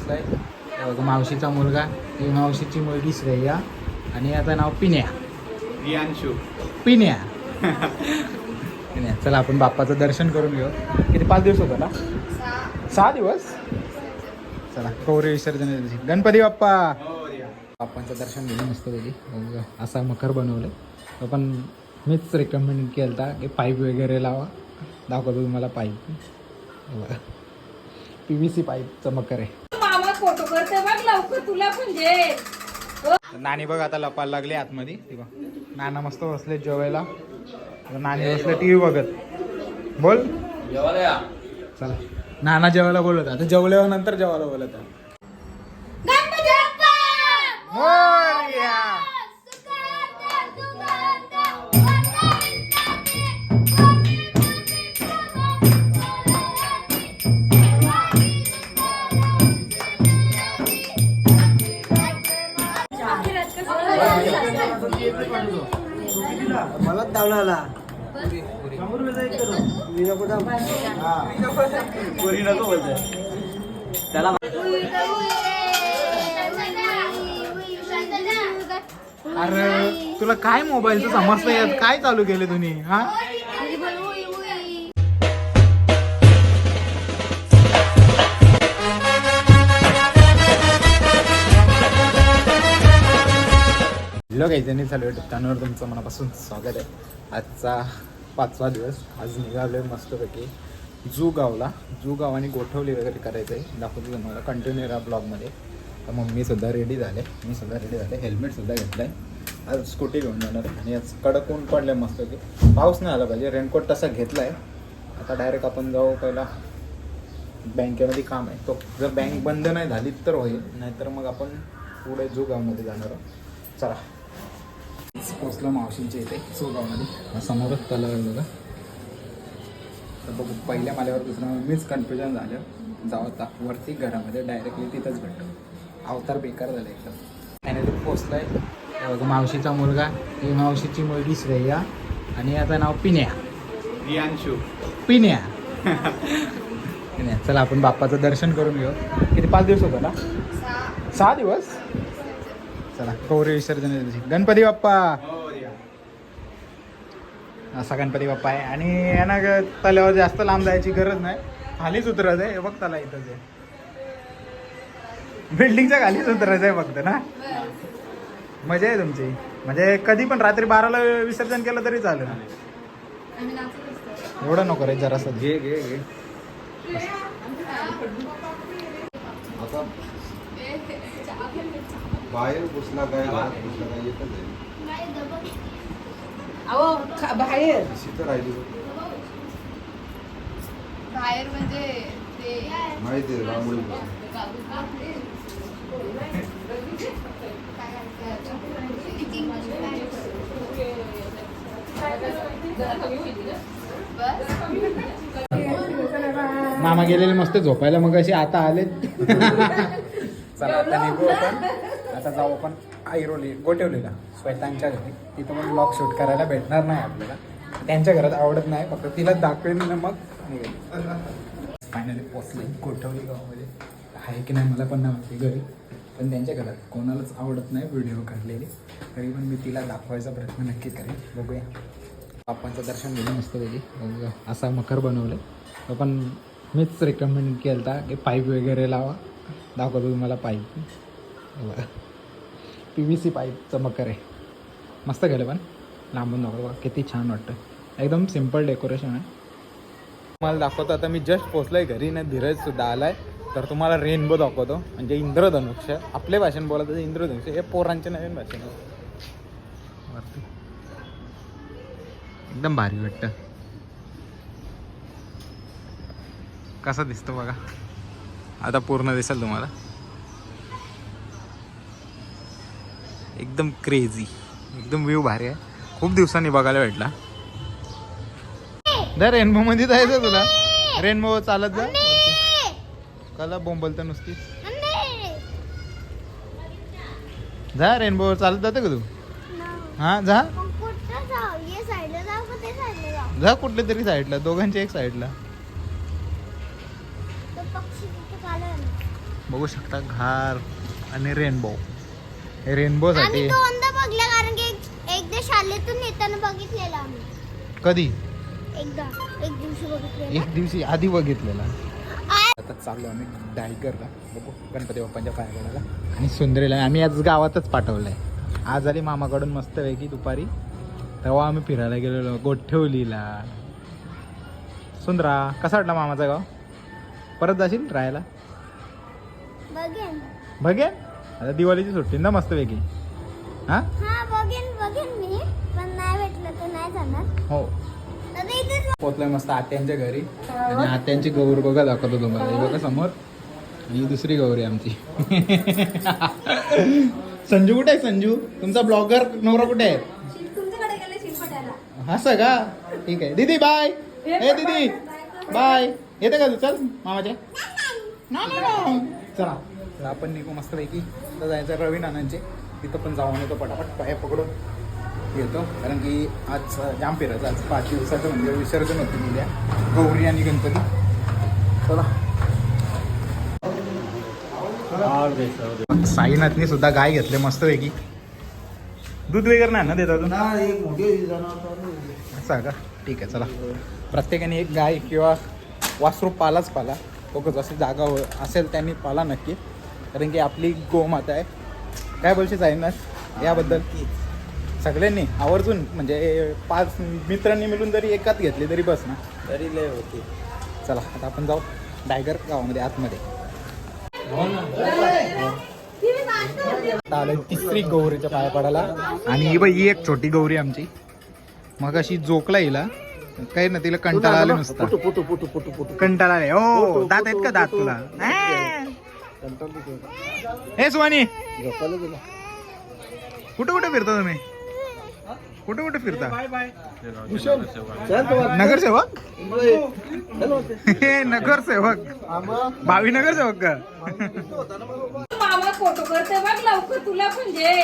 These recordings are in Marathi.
बघा, मावशीचा मुलगा ही मावशीची मुलगी श्रेया आणि याचं नाव पिन्या. रियांशू पिन्या. पिन्या. चला आपण बाप्पाचं दर्शन करून घेऊ. किती पाच दिवस होता ना सहा दिवस? चला गौरी विसर्जन गणपती बाप्पा! बाप्पांचं दर्शन घेऊन मस्त पैकी मग असा मकर बनवलं तो पण मीच रेकमेंड केलं होता की पाईप वगैरे लावा. दाखवतो तुम्हाला पाईप पी व्ही सी पाईपचं मकर आहे. फोटो करते बघ लवकर तुला पण घे नानी बघ आता लपायला लागली आतमध्ये. ती बघ. नाना मस्त बसले जेवायला. नानी बसले टी व्ही बघत. बोल. चला. नाना जेवायला बोलत आता जेवल्यावर नंतर जेवायला बोलत आहे. गणपती आला मला धावला कोणी नको बोलतोय त्याला अरे तुला काय मोबाईलचं समजता येत काय चालू केले तुम्ही हा? हॅलो काही चालू आहे. चॅनलवर तुमचं मनापासून स्वागत आहे. आजचा पाचवा दिवस. आज निघालो आहे मस्तपैकी जू गावला जू गाव आणि गोठवली वगैरे करायचं आहे दाखवतो तुम्हाला कंटिन्यू राहा ब्लॉगमध्ये. तर मम्मीसुद्धा रेडी झाले. मी सुद्धा रेडी झाले. हेल्मेटसुद्धा घेतलं आहे आज स्कूटी घेऊन जाणार आहे. आणि आज कडक ऊन पडलं आहे मस्तपैकी. पाऊस नाही आला पाहिजे. रेनकोट तसा घेतला आहे आता डायरेक्ट आपण जाऊ पहिला बँकेमध्ये काम आहे. तो जर बँक बंद नाही झाली तर होईल. नाहीतर मग आपण पुढे जू गावमध्ये जाणार आहोत. चला. पोचलो मावशींच्या इथे सोगावमध्ये. समोरच तलाव आहे बघा. तर बघू पहिल्या माल्यावर दुसरं मीच कन्फ्युजन झालं. जाऊ आता वरती घरामध्ये डायरेक्टली तिथंच भेटतो अवतार बेकार झाला एकदम. आणि तो पोचलाय हे बघा मावशीचा मुलगा ही मावशीची मुलगी श्रेया आणि याचं नाव पिन्या. रियांशू पिन्या. पिन्या. चला आपण बाप्पाचं दर्शन करून घेऊ. किती पाच दिवस होता ना? सहा दिवस? चला गौरी विसर्जन गणपती बाप्पा. हो असा गणपती बाप्पा आहे. आणि यांना ग- तल्यावर जास्त लांब जायची गरज नाही. खालीच उतरायचं आहे. हे बघ त्याला इथंच आहे. बिल्डिंगच्या खालीच उतरायचं आहे फक्त ना? मजा आहे तुमची. म्हणजे कधी पण रात्री बाराला विसर्जन केलं तरी चालेल. एवढं नको रे जरासं. घे घे घे. बाहेर घुसला काय घरात घुसला काय येतच आहे. अहो खा- बाहेर. तिथं राहिली बघ. बाहेर म्हणजे ते माहिती आहे रांगोळी मामा गेलेले मस्त झोपायला मग असे आता आले चला आता निघू आपण. आता जाऊ आपण ऐरोली गोठवलीला श्वेतांच्या घरी. तिथं मग ब्लॉग शूट करायला भेटणार नाही आपल्याला. त्यांच्या घरात आवडत नाही फक्त तिला दाखवेन ना मग फायनली पोचले गोठवली गावामध्ये. आहे की नाही मला पण नाही माहिती घरी. पण त्यांच्या घरात कोणालाच आवडत नाही व्हिडिओ काढलेले. तरी पण मी तिला दाखवायचा प्रयत्न नक्की करेन. बघूया. बाप्पांचं दर्शन घेऊन असतं पैकी. असा मकर बनवलं तो पण मीच रेकमेंड केलं होता की पाईप वगैरे लावा. दाखवतो तुम्हाला pipe P V C pipe चमक आहे मस्त केलं पण. लांबून दाखवतो बघा किती छान वाटतं. एकदम सिंपल डेकोरेशन आहे. तुम्हाला दाखवतो आता मी जस्ट पोचलोय घरी ना धीरज सुद्धा आलाय. तर तुम्हाला रेनबो दाखवतो. म्हणजे इंद्रधनुष्य. आपले भाषण बोलत आहे इंद्रधनुष्य. हे पोरांचे नवीन भाषण वरती. एकदम भारी वाटतं. कसा दिसतो बघा. आता पूर्ण दिसेल तुम्हाला. एकदम क्रेझी एकदम व्ह्यू भारी आहे. खूप दिवसांनी बघायला भेटला. दर रेनबो मध्ये जायचं तुला. रेनबो चालत जा. कला बोंबलत नुसती. जा रेनबो चालत जाते का तू? हा जा. जा कुठल्या तरी साईडला दोघांच्या एक साईडला बघू शकता घार आणि रेनबो हे आम्ही दोनदा बघल्या कारण की एक- एकदा शाळेतून येताना बघितलेलं आम्ही. कधी? एकदा. एक दिवशी बघितलेलं. एक दिवशी आधी बघितलेला. आता चाललो आम्ही डायगरला. बघू गणपती बाप्पांच्या पायागडाला आणि सुंदरीला. आम्ही आज गावातच पाठवलंय. आज आली मामाकडून मस्त वेगळी दुपारी. तेव्हा आम्ही फिरायला गेलेलो. गोठवलीला. सुंदरा कसा वाटला मामाचा गाव? परत जाशील राहायला? बघेन. बघेन? आता दिवाळीची सुट्टी ना मस्त वेगळी हा? हा बघेन बघेन मी. पण नाही भेटलं तर नाही जाणार. हो. इथेच पोचलोय मस्त आत्यांच्या घरी. आणि आत्यांची गौर बघा दाखवतो तुम्हाला. हे बघा समोर. ही दुसरी गौरी आमची. संजू कुठे आहे संजू? तुमचा ब्लॉगर नवरा कुठे आहे? तुमच्याकडे गेले शिरपटायला असं का ठीक आहे. दीदी बाय. ए दीदी. बाय येते का तू? चल मामाच्या. ना, ना, ना. चला. तर आपण निघू मस्त पैकी तर जायचं रवी नानांचे. तिथं पण जाऊन येतो पटापट. पाय पकडून येतो. कारण की आज जाम फिरायचं. आज पाच दिवसाचं म्हणजे विसर्जन होतं उद्या. गौरी आणि गणपती. चला. साईनाथनी सुद्धा गाय घेतले मस्त पैकी दूध वगैरे नाही ना देता तू असं का? ठीक आहे चला. प्रत्येकाने एक गाय किंवा वासरू पालाच पाला. बघत असेल जागा हो- असेल त्यांनी पाला नक्की. कारण की आपली गोमाता आहे. काय बोलशील साईनाथ? याबद्दल. सगळ्यांनी आवर्जून म्हणजे पाच मित्रांनी मिळून जरी एकात घेतली तरी बस ना. तरी लय होती. चला आता आपण जाऊ डायगर गावामध्ये आतमध्ये. आता आलोय तिसरी गौरीच्या पाया पडायला. आणि ही बाई ही एक छोटी गौरी आमची. मग अशी जोकला हिला. काही ना तिला कंटाळा आले नुसता. कंटाळा आले हो दात आहेत का दात तुला? हे सुवानी कुठं कुठं फिरता तुम्ही? कुठं कुठं फिरता? नगरसेवक? हे नगरसेवक. भावी नगरसेवक का? मामा फोटो करते बघ लवकर तुला पण घे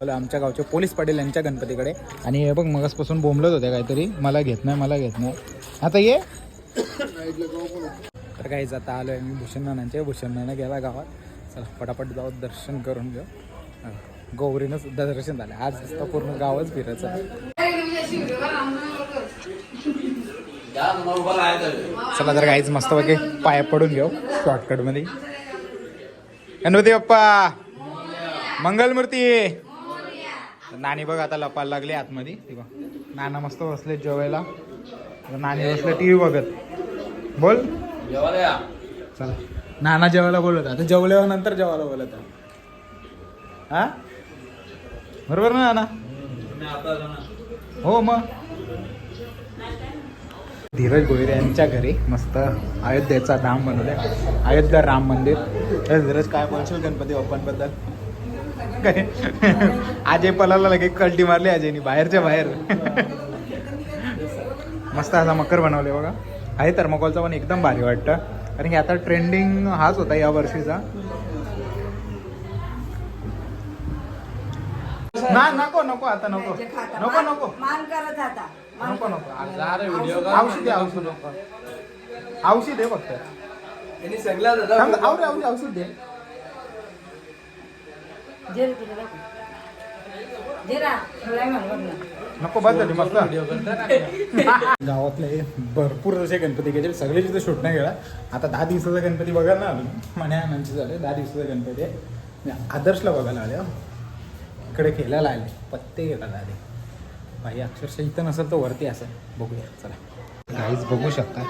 आलो आमच्या गावचे पोलीस पाटील यांच्या गणपतीकडे. आणि हे बघ मगासपासून बोंबलत होते काहीतरी. मला घेत नाही मला घेत नाही. आता ये. तर काही जाता आहे मी भूषण नानांचे भूषण नाना गेला गावात. चला पटापट जाऊ दर्शन करून घेऊ. गौरीनं सुद्धा दर्शन झालं. आज तर पूर्ण गावच फिरायचं. चला तर काहीच मस्त पैकी पाया पडून घेऊ शॉर्टकटमध्ये गणपती बाप्पा! मंगलमूर्ती! नानी बघ आता लपायला लागली आतमध्ये. ती बघ. नाना मस्त बसले जेवायला. नाणी नानी बसले टी व्ही बघत. बोल. चला. नाना जेवायला बोलत आता जेवल्यावर नंतर जेवायला बोलत. हा? बरोबर ना नाना? हो मग. धीरज गोयरे यांच्या घरी मस्त अयोध्येचा धाम बनवलाय अयोध्या राम मंदिर. तर धीरज काय बोलशील गणपती बाप्पांबद्दल? काय अजय पलाला लगे कल्टी मारली अजयनी बाहेरच्या बाहेर. मस्त असा मकर बनवले बघा. आहे थर्मोकॉलचा पण एकदम भारी वाटतं. कारण की आता ट्रेंडिंग हाच होता या वर्षीचा. ना नको नको आता नको. नको नको. मान करत आता. नको नको. औषधी औषध नको औषध आहे फक्त. औषध दे. नको बस झाली मस्त. गावातले भरपूर जसे गणपती गेले सगळे तिथे शूट नाही गेला आता दहा दिवसाचा गणपती बघायला ना आलो म्हणे आनंदचे झाले दहा दिवसाचा गणपती आहे. आदर्शला बघायला आले हो. इकडे खेळायला आले पत्ते खेळायला आले भाई अक्षरशः इथं नसेल तर वरती असं बघूया चला. काहीच बघू शकता.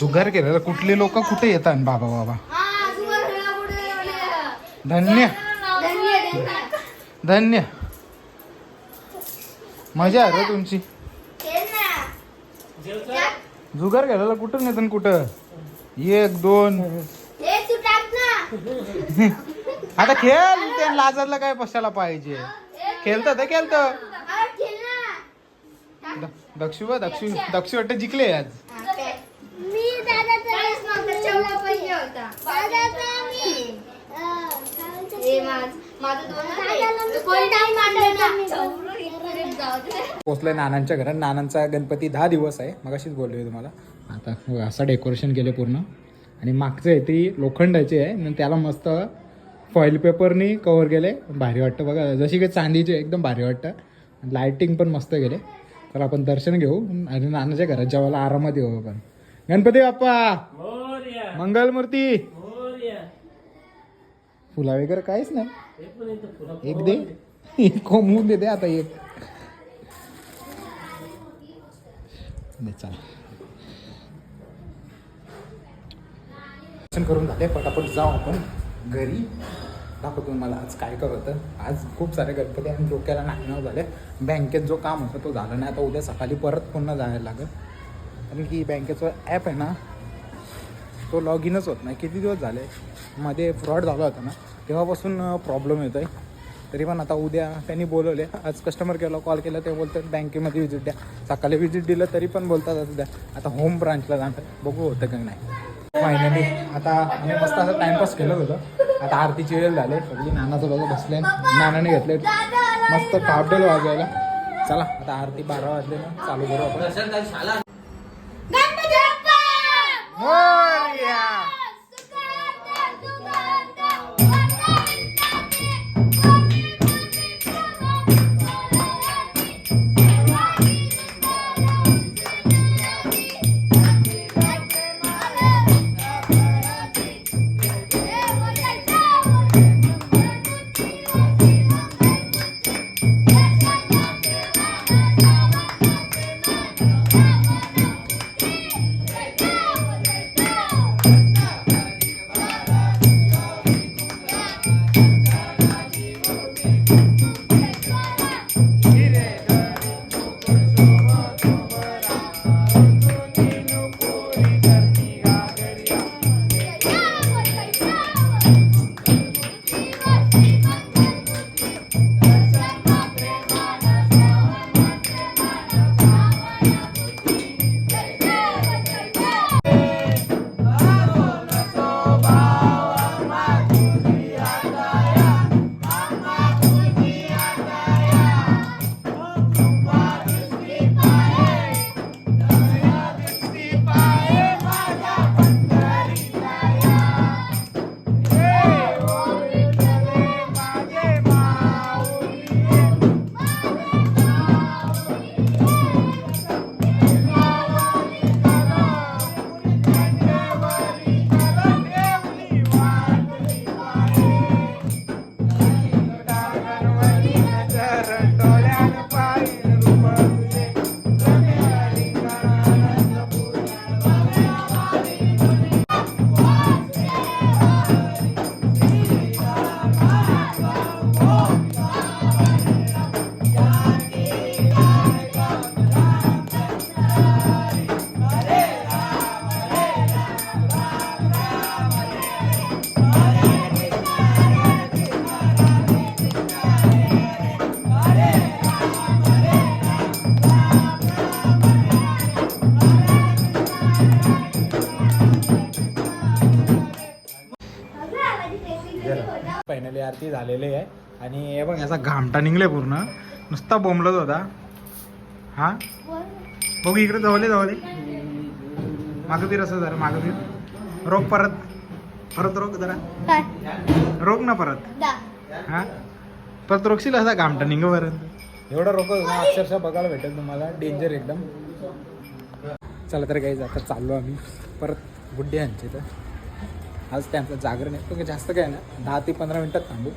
जुगार केलेला कुठले लोक कुठे येतात बाबा बाबा. धन्य. धन्य. मजा आहे रे तुमची. खेळ ना. जुगार घ्यायला कुठं नेत आणि कुठं? एक दोन. हे आता खेळ ते लाजायला काय कशाला पाहिजे? खेळतं ते खेळतं. खेळ ना द- दक्षू बा दक्षू दक्षू वाटतं जिंकले आज. मी पोचलोय नानांच्या घरात. नानांचा गणपती दहा दिवस आहे. मग अशीच बोललोय तुम्हाला. आता हो, असं डेकोरेशन केलं पूर्ण. आणि मागचं आहे ती लोखंडाची आहे. आणि त्याला मस्त फॉईल पेपरनी कवर केले भारी वाटतं. बघा जशी काही चांदीची आहे, एकदम भारी वाटतं. लायटिंग पण मस्त गेले तर आपण दर्शन घेऊ. आणि नानाच्या घरात जेवायला आरामात येऊ आपण. गणपती बाप्पा! मंगलमूर्ती! फुला वगैरे काहीच नाही. एक दे. एक कोंबून दे दे आता एक. चला. करून झाले पटापट जाऊ आपण घरी. दाखवतो मला आज काय होतं आज खूप सारे गणपती आणि डोक्याला नागनाव झाले बँकेत जो काम होता तो झाला नाही. आता उद्या सकाळी परत पुन्हा जायला लागेल. कारण की बँकेचं ॲप आहे ना तो लॉग इनच होत नाही. किती दिवस झाले? मध्ये फ्रॉड झाला होता ना. तेव्हापासून प्रॉब्लेम येतो आहे तरी पण आता उद्या त्यांनी बोलवले. आज कस्टमर केला कॉल केला ते बोलतात बँकेमध्ये विजिट द्या. सकाळी विजिट दिलं तरी पण बोलतात द्या. आता होम ब्रांचला जाणार. बघू होतं का नाही. फायनली आता आम्ही मस्त असं टाइमपास केलं होतं. आता आरतीची वेळ झाले. सगळी नानाचं बघा बसले. नानाने घेतले. मस्त टापडेल वाजवायला. चला आता आरती बारा वाजले ना. चालू करू आपण. फायनली आरती झालेली आहे. आणि हे बघ याचा घामटा निघले पूर्ण. नुसता बोंबलत होता. हा? बघू इकडे जवळ जवळ मागं फिर असं जरा मागं फिर. रोग परत. परत रोग जरा. रोग ना परत. हा? परत रोखशील असा घामटा निघपर्यंत एवढा रोग अक्षरशः बघायला भेटेल तुम्हाला. डेंजर एकदम. चला तर काही आता चाललो आम्ही. परत गुड्डे यांचे तर आज त्यांचं जागरण आहे पण जास्त काय ना दहा ते पंधरा मिनटात थांबू.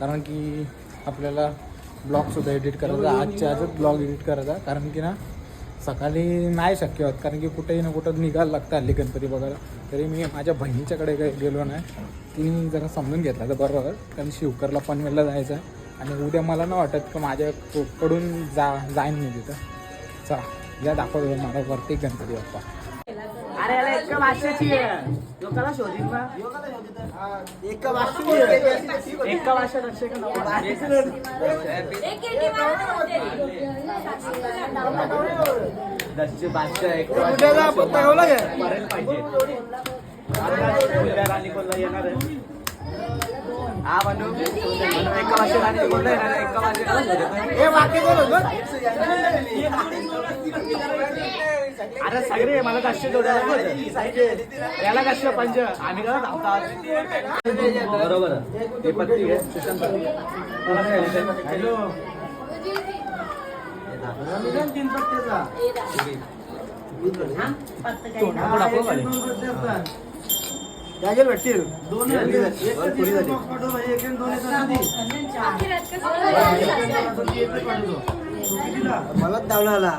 कारण की आपल्याला ब्लॉगसुद्धा एडिट करायचा आजच्या आजच ब्लॉग एडिट करायचा. कारण की ना सकाळी नाही शक्य होत. कारण की कुठेही ना कुठं निघायला लागतं हल्ली गणपती बघायला. तरी मी माझ्या बहिणीच्याकडे काही गेलो नाही तिने जरा समजून घेतला तर बरोबर. कारण शिवकरला पनवेलला जायचं. आहे आणि उद्या मला नाही वाटत की माझ्याकडून जा जाईन मी तिथं. चला या दाखवतो मला वरती गणपती बाप्पा. अरे लोकांना शोधित ना एका भाषेची एका भाषा लक्ष एक पाहिजे. कोणला येणार आहे? हा एका एका अरे सगळे मला कष्ट जोडायला याला कष्ट पंच आम्ही धावतात बरोबर ते पत्ती आहे हॅलो. त्याचे भेटतील. दोन मलाच धावला आला.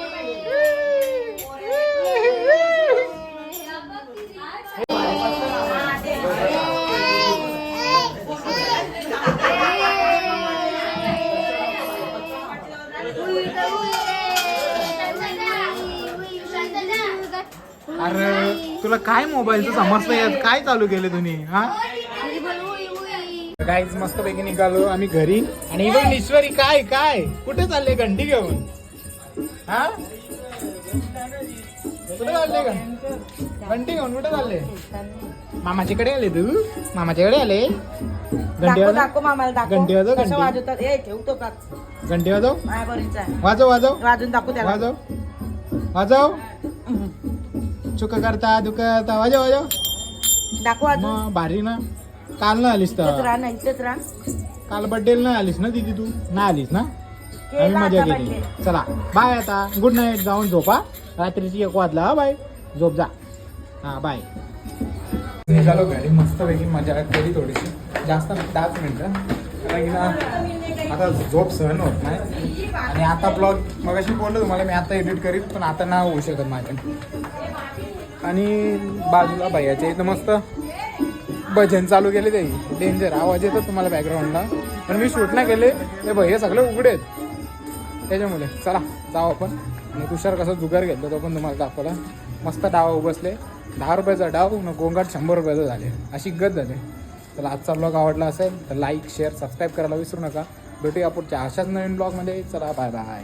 अरे तुला काय मोबाईलचं समजलं येत काय चालू केले तुम्ही हा? काहीच मस्त पैकी निघालो आम्ही घरी. आणि इवन ईश्वरी काय काय? कुठे चालले घंटी घेऊन? हा? कुठे चालले का घंटी घेऊन कुठे चालले? मामाच्याकडे आले तू? मामाच्याकडे आले? घंटी वाजव. मामाला घंटी वाजव, घंटी. वाजवतात? घंटी वाजव. वाजव वाजव. वाजून दाखवू त्याला. वाजव. वाजव. चुक करता दुख करता वाजव वाजव दाखव मग भारी ना. काल ना आलीस इथेच तर राहा ना इथेच राहा. काल बर्थडे ना आलीस ना दीदी तू? ना आलीस ना? केला आम्ही मजा आता केली. birthday. चला बाय आता. गुड नाईट जाऊन झोपा. रात्रीची एक वाजला. हा बाय झोप जा. हा बाय निघालो घरी. मस्तपैकी मजा केली थोडीशी. जास्त नाही दहाच मिनटं. कारण की ना आता झोप सहन होत नाही. आणि आता ब्लॉग मगाशी बोललो तुम्हाला मी आता एडिट करीन पण आता ना होऊ शकत माझ्या आणि बाजूला भैयाच्या इथं मस्त भजन चालू केले ते. डेंजर आवाज येतो तुम्हाला बॅकग्राऊंडला पण मी शूट नाही केले. ते भैया सगळे उघडे आहेत. त्याच्यामुळे चला जाऊ आपण. आणि तुषार कसं जुगार घेतलं तो पण तुम्हाला दाखवला. मस्त डाव बसले दहा रुपयाचा डाव न गोंगाट शंभर रुपयाचा झाले. अशी गत झाले. तर आजचा ब्लॉग आवडला असेल तर लाईक शेअर सबस्क्राईब करायला विसरू नका. भेटूया पुढच्या अशाच नवीन ब्लॉगमध्ये चला बाय बाय